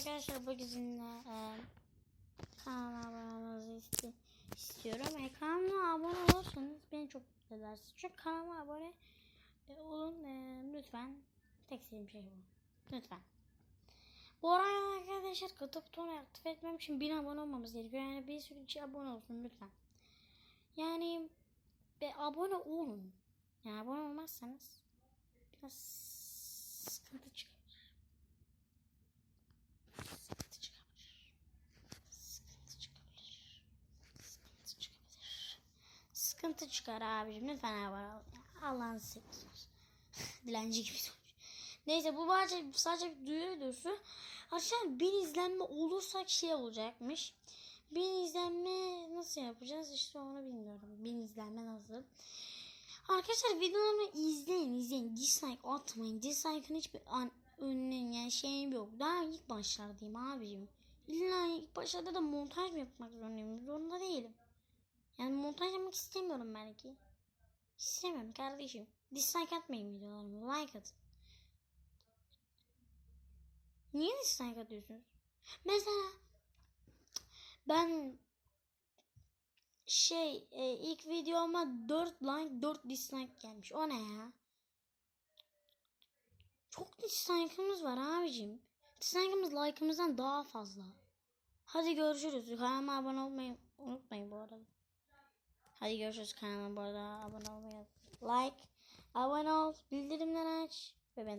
arkadaşlar bu sizinle e, kanalıma abone olmanızı iste- istiyorum. E, kanalıma abone olursanız beni çok mutlu edersiniz. Çünkü kanalıma abone e, olun e, lütfen. Tek istediğim şey bu. Lütfen. Bu arada arkadaşlar katı butonu aktif etmem için 1000 abone olmamız gerekiyor. Yani bir sürü kişi abone olsun lütfen. Yani ve abone olun. Yani abone olmazsanız biraz sıkıntı çıkabilir. Sıkıntı çıkabilir. Sıkıntı çıkabilir. Sıkıntı çıkabilir. Sıkıntı çıkar abicim. Lütfen abone ol. Allah'ın seversen. Dilenci gibi sonuç. Neyse bu sadece, sadece bir duyuru videosu. Arkadaşlar bin izlenme olursak şey olacakmış. Bin izlenme nasıl yapacağız işte onu bilmiyorum. Bin izlenme nasıl? Arkadaşlar videolarımı izleyin izleyin. Dislike atmayın. Dislike'ın hiçbir an önüne yani şeyim yok. Daha ilk başlardayım abicim. İlla ilk başlarda da montaj mı yapmak zorundayım? Zorunda değilim. Yani montaj yapmak istemiyorum belki. İstemiyorum kardeşim. Dislike atmayın videolarıma. Like atın. Niye dislike atıyorsunuz? Mesela ben şey e, ilk videoma 4 like 4 dislike gelmiş. O ne ya? Çok dislike'ımız var abicim. Dislike'ımız like'ımızdan daha fazla. Hadi görüşürüz. Kanalıma abone olmayı unutmayın bu arada. Hadi görüşürüz kanalıma bu arada abone olmayı. Like, abone ol, bildirimleri aç.